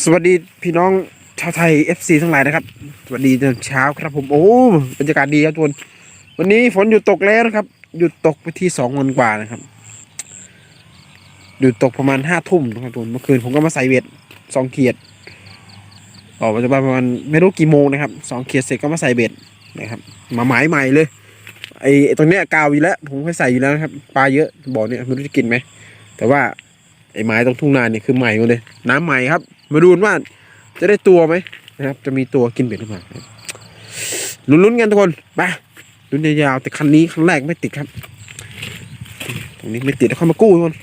สวัสดีพี่น้องชาวไทย FC ทั้งหลายนะครับ สวัสดีตอนเช้าครับผมโอ้บรรยากาศดีครับทุกคนวันนี้ฝนหยุดตกแล้วนะครับหยุดตกไปที่สองวันกว่านะครับหยุดตกประมาณห้าทุ่มนะครับทุกคนเมื่อคืนผมก็มาใส่เวทสองเขียดออกมาจากบ้านประมาณไม่รู้กี่โมงนะครับสองเขียดเสร็จก็มาใส่เบ็ดนะครับ มาหมายใหม่เลยไอ้ตรงเนี้ยกาวอยู่แล้ว ผมเคยใส่อยู่แล้วนะครับปลาเยอะบ่อเนี่ยไม่รู้จะกินไหมแต่ว่าไอ้ไม้ตรงทุ่งนาเนี่ยคือใหม่หมดเลย น้ำใหม่ครับ มาดูว่าจะได้ตัวไหมนะครับ จะมีตัวกินเบ็ดหรือเปล่าลุ้นๆกันทุกคนไปลุ้นยาวๆแต่คันนี้คันแรกไม่ติดครับ ตรงนี้ไม่ติดแล้วค่อยมากู้ทุกคน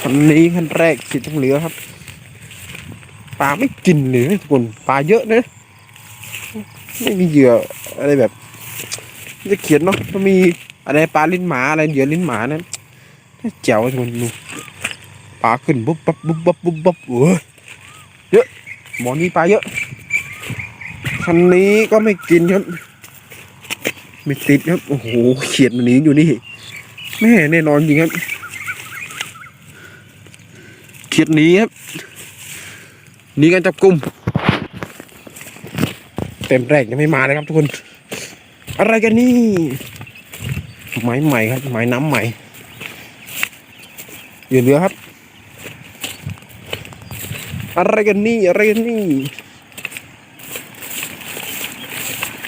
คันนี้คันแรกติดต้องเหลือครับปลาไม่กินเลยทุกคนปลาเยอะนะไม่มีเหยื่ออะไรแบบ จะเขียนเนาะมันมีอะไรปลาลิ้นหมาอะไรเหยื่อลิ้นหมานะแจ๋วทุกคนดู ปลาขึ้นบุ๊บปั๊บบุ๊บปั๊บบุ๊บปั๊บเออเยอะหมอนี้ปลาเยอะคันนี้ก็ไม่กินครับไม่ติดครับโอ้โหเขียดมันหนีอยู่นี่แม่แน่นอนจริงครับเขียดหนีครับหนีกันจับกลุ่มเต็มแรกยังไม่มาเลยครับทุกคน อะไรกันนี่ไม้ใหม่ครับไม้น้ำใหม่เหยื่อเรือครับ อะไรกันนี่อะไรกันนี่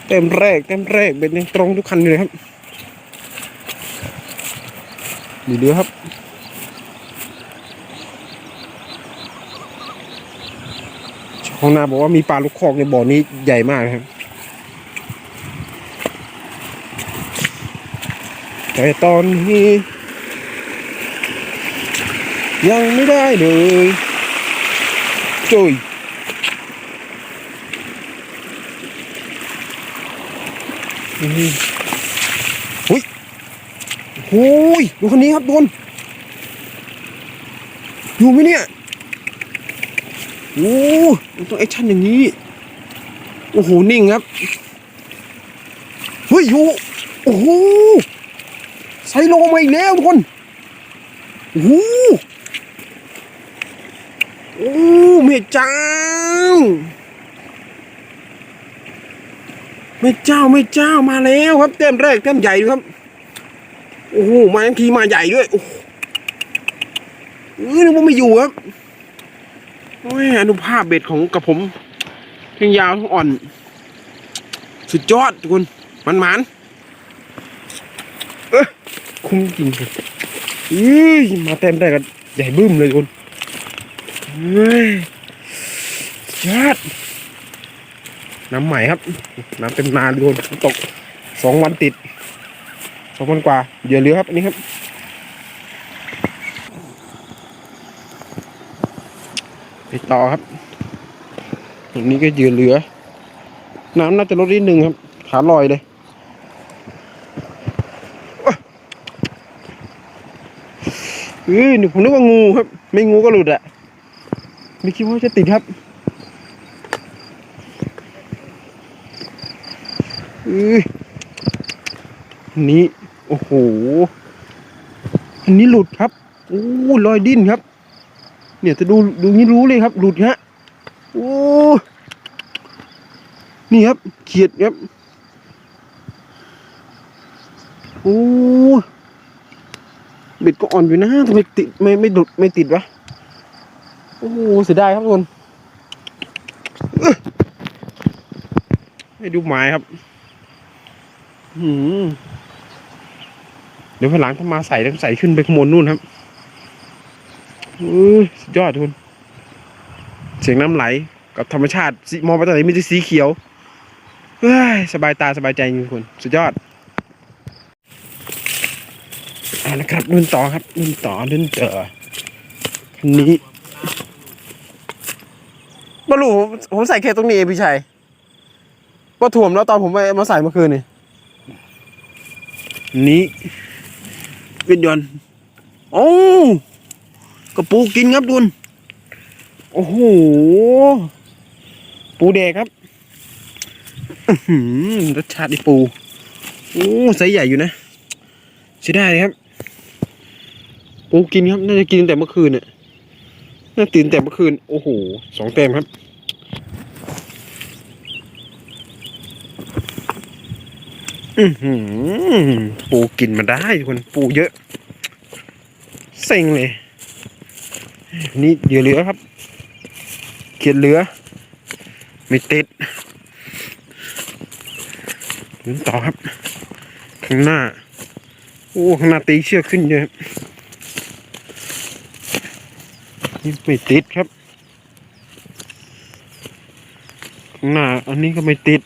เต็มแรกเต็มแรกเป็นยังตรงทุกคันเลยครับดีเดือครับห้องนาบอกว่ามีปลาลูกคอกในบ่อนี้ใหญ่มากครับแต่ตอนนี้ ยังไม่ได้เลย จุยอืมหุยโอ้ยดูคนนี้ครับทุกคนอยู่ไหมเนี่ยโอ้มันต้องแอคชั่นอย่างนี้ โอ้โห นิ่งครับ เฮ้ยอยู่โอ้โหไซโลมาอีกแล้วทุกคนโอ้โหโอ้เมเจ้าเมเจ้าเมเจ้ามาแล้วครับเต็มแรกเต็มใหญ่ด้วยครับโอ้โหมาทั้งทีมาใหญ่ด้วยโอ้โหเออนึกว่าไม่อยู่ครับโอ้ยอนุภาพเบ็ดของกับผมทั้งยาวทั้งอ่อน สุดยอดทุกคนมันมันเออคุ้มจริงครับอื้อมาเต็มแรกกันใหญ่บึ้มเลยทุกคนเฮ้ย ยอดน้ำใหม่ครับ น้ำเต็มนาโดนตกสองวันติดสองวันกว่าเหยื่อเรือครับ อันนี้ครับ ไปต่อครับตรงนี้ก็เหยื่อเรือ น้ำน่าจะลดนิดนึงครับ ขาลอยเลยเอ้ยหนูผมนึกว่างูครับ ไม่งูก็หลุดอะไม่คิดว่าจะติดครับ อ้ยอันนี้ โอ้โห อันนี้หลุดครับ โอ้รอยดิ้นครับ เนี่ยจะดูดูนี้รู้เลยครับ หลุดฮะ โอ้ นี่ครับ เขียดครับ โอ้เบ็ดก็อ่อนอยู่นะทำไมติดไม่ไม่หลุดไม่ติดวะ โอ้เสียดายครับทุกคนให้ดูหมายครับ เดี๋ยวพนหลังถ้ามาใส่ต้องใส่ขึ้นไปขางบนนู่นครับอสุดยอดทุน เสียงน้ำไหลกับธรรมชาติมองไปตอนไหนมีแต่สีเขียวเฮ้ยสบายตาสบายใจจริงๆทุกคนสุดยอดอ่านะครับนุ่นต่อครับนุ่นต่อนุ่นเจอคันนี้บรูผมผมใส่แค่ตรงนี้เองพี่ชัยก็ถ่วมแล้วตอนผมไปมาใส่เมื่อคืนนี่ นี้เป็นยนโอ้กระปูกินครับดุนโอ้โหปูแดกครับหือรสชาติปูโอ้ไซส์ใหญ่อยู่นะใช้ได้เลยครับปูกินครับน่าจะกินแต่เมื่อคืนเนี่ยน่าตื่นแต่เมื่อคืน โอ้โหสองเต็มครับ อือหือ ปูกินมาได้ทุกคนปูเยอะเซ็งเลย นี่เหลือเหลือครับ เขียดเหลือ ไม่ติดลุ้นต่อครับ ข้างหน้า โอ้ข้างหน้าตีเชือกขึ้นเยอะนี่ไม่ติดครับ ข้างหน้าอันนี้ก็ไม่ติด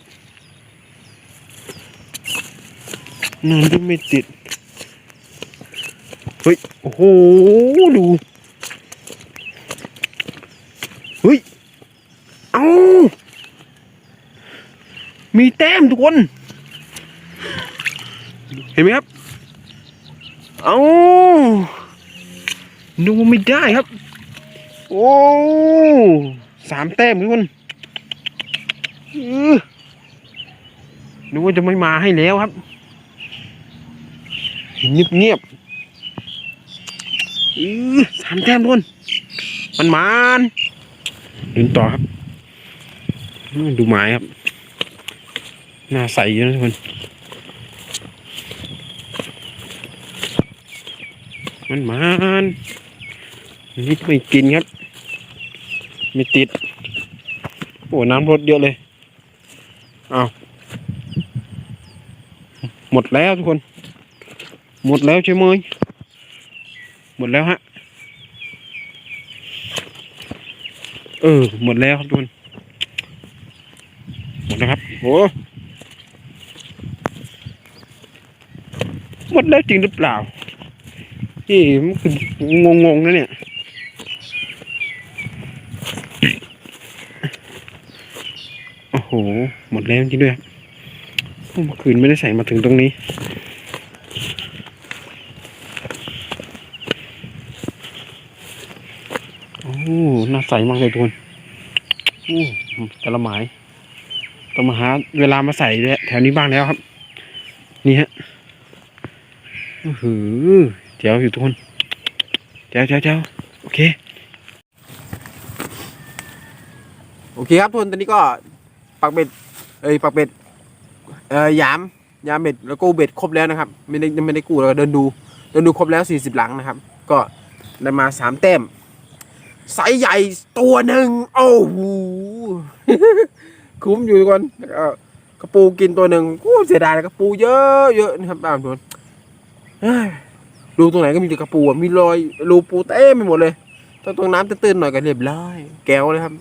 นั่นก็ไม่ติด เฮ้ย โอ้โห ดู เฮ้ย เอามีแต้มทุกคน เห็นไหมครับ เอาดูไม่ได้ครับ โอ้สามแต้มทุกคนอื้อนึกว่าจะไม่มาให้แล้วครับ เงียบเงียบอือสามแต้มทุกคนมันมานดูต่อครับดูไม้ครับ หน้าใสอยู่นะทุกคนมันมานนี่ไม่กินครับ ไม่ติด โอ้น้ำลดเยอะเลย เอ้าหมดแล้วทุกคน หมดแล้วใช่ไหมหมดแล้วฮะ เออ หมดแล้วครับทุกคน หมดแล้วครับโอ้หมดแล้วจริงหรือเปล่า นี่มันคืองงๆนะเนี่ย โอ้โห หมดแล้วจริงด้วยเมื่อคืนไม่ได้ใส่มาถึงตรงนี้ อ้น่าใสมากเลยทุกคนโอ้แต่ละหมายต้องมาหาเวลามาใส่แถวนี้บ้างแล้วครับ นี่ฮะโอ้โหเจ๋วอยู่ทุกคนเจ๋วเจ๋วเจ๋วโอเค โอเคครับทุกคนตอนนี้ก็ปักเบ็ด เอ้ยปักเบ็ด เอ่อยามยามเบ็ดแล้วก็เบ็ดครบแล้วนะครับ ไม่ได้ยังไม่ได้กู้แล้วก็เดินดู เดินดูครบแล้วสี่สิบหลังนะครับ ก็ได้มาสามแต้ม ไซส์ใหญ่ตัวหนึ่งโอ้โหคุ้มอยู่ทุกคนกระปูกินตัวหนึ่งกูเสียดายกระปูเยอะเยอะนะครับตามทุกคนดูตรงไหนก็มีแต่กระปูมีรอยรูปูเต็มไปหมดเลยถ้าตรงน้ำตื้นๆหน่อยก็เรียบร้อยแก้วเลยครับ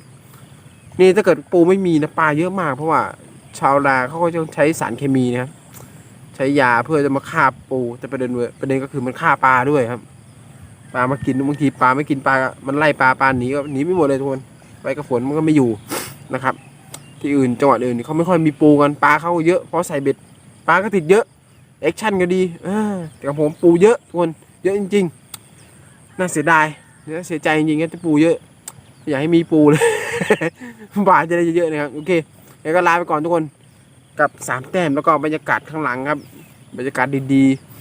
นี่ถ้าเกิดปูไม่มีนะปลาเยอะมาก เพราะว่าชาวนาเขาก็จะใช้สารเคมีนะครับใช้ยาเพื่อจะมาฆ่าปูแต่ประเด็นประเด็นก็คือมันฆ่าปลาด้วยครับ ปลามากินบางทีปลาไม่กินปลา มันไล่ปลาปลาหนีก็หนีไม่หมดเลยทุกคนไปกระฝนมันก็ไม่อยู่นะครับ ที่อื่นจังหวัดอื่นเขาไม่ค่อยมีปูกันปลาเขาเยอะเพราะใส่เบ็ดปลาก็ติดเยอะแอคชั่นก็ดีแต่ของผมปูเยอะทุกคนเยอะจริง ๆ น่าเสียดายน่าเสียใจจริงๆนะที่ปูเยอะ อยากให้มีปูเลยปลาจะได้เยอะๆนะครับโอเคแล้วก็ลาไปก่อนทุกคนกับสามแต้มแล้วก็บรรยากาศข้างหลังครับ บรรยากาศดีๆ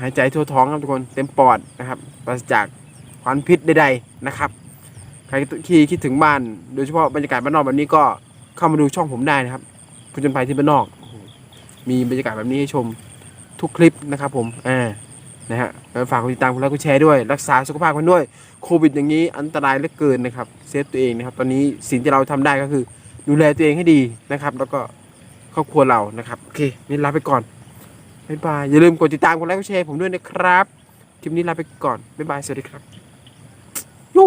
หายใจทั่วท้องครับทุกคนเต็มปอดนะครับปราศจากควันพิษใดๆนะครับใครที่คิดถึงบ้าน โดยเฉพาะบรรยากาศบ้านนอกแบบนี้ก็เข้ามาดูช่องผมได้นะครับผจญภัยที่บ้านนอก มีบรรยากาศแบบนี้ให้ชมทุกคลิปนะครับผมอ่านะฮะฝากกดติดตามกดไลค์กดแชร์ด้วย รักษาสุขภาพกันด้วยโควิด อย่างนี้อันตรายเหลือเกินนะครับเซฟตัวเองนะครับ ตอนนี้สิ่งที่เราทำได้ก็คือ ดูแลตัวเองให้ดีนะครับ แล้วก็ครอบครัวเรานะครับโอเคนี่ลาไปก่อน บ๊ายบาย อย่าลืมกดติดตามกดไลค์กดแชร์ผมด้วยนะครับ คลิปนี้ลาไปก่อน บ๊ายบาย สวัสดีครับ ยู